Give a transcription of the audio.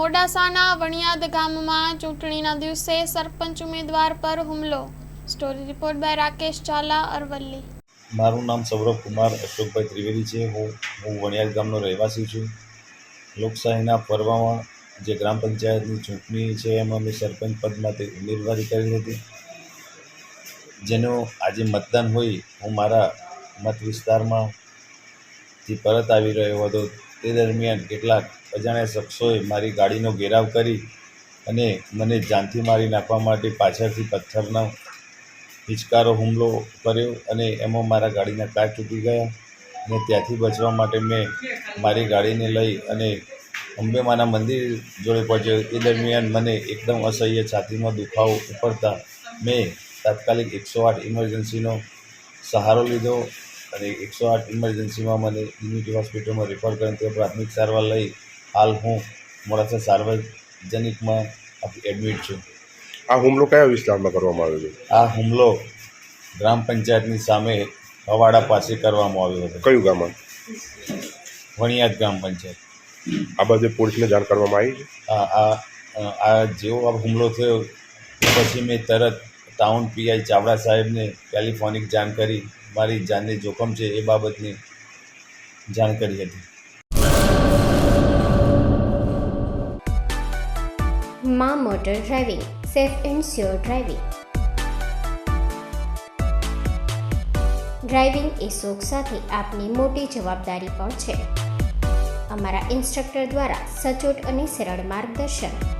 મોડાસાના વણિયાદ ગામમાં ચૂંટણીના દિવસે સરપંચ ઉમેદવાર પર હુમલો. Story report by Rakesh Chala Aravalli. મારું નામ સૌરભ કુમાર, અશોકભાઈ ત્રિવેદી છે. હું હું વણિયાદ ગામનો રહેવાસી છું. લોકશાહીના પર્વમાં જે ગ્રામ પંચાયતની ચૂંટણી છે, એમાં મેં સરપંચ પદ માટે ઉમેદવારી કરી હતી. જેનું આજે મતદાન હોય, હું મારા મત વિસ્તારમાંથી પરત આવી રહ્યો હતો. તે દરમિયાન કેટલાક અજાણ્યા શખ્સોએ મારી ગાડીનો ઘેરાવ કરી અને મને જાનથી મારી નાખવા માટે પાછળથી પથ્થરનો હિચકારો હુમલો કર્યો અને એમાં મારા ગાડીના કાચ તૂટી ગયા અને ત્યાંથી બચવા માટે મેં મારી ગાડીને લઈ અને અંબેમાના મંદિર જોડે પહોંચ્યો. એ દરમિયાન મને એકદમ અસહ્ય છાતીમાં દુખાવો ઉપડતા મેં તાત્કાલિક એકસો આઠ ઇમરજન્સીનો સહારો લીધો અને એકસો આઠ ઇમરજન્સીમાં મને યુનિટી હોસ્પિટલમાં રેફર કરીને તે પ્રાથમિક સારવાર લઈ. હાલ હું મોડાસા સાર્વજનિકમાં એડમિટ છું. આ હુમલો કયા વિસ્તારમાં કરવામાં આવ્યો છે? આ હુમલો ગ્રામ પંચાયતની સામે હવાડા પાસે કરવામાં આવ્યો હતો. કયું ગામમાં? વણિયાદ ગ્રામ પંચાયત. આ બધે પોલીસને જાણ કરવામાં આવી છે? આ આ આ જેવો આ હુમલો થયો પછી મેં તરત ટાઉન પીઆઈ ચાવડા સાહેબને ટેલિફોનિક જાણ કરી. મારી જાનને જોખમ છે એ બાબતની જાણ હતી. મા motor driving, safe and sure driving. Driving એ શોખ સાથે આપની મોટી જવાબદારી પણ છે. અમારા ઇન્સ્ટ્રક્ટર દ્વારા સચોટ અને સરળ માર્ગદર્શન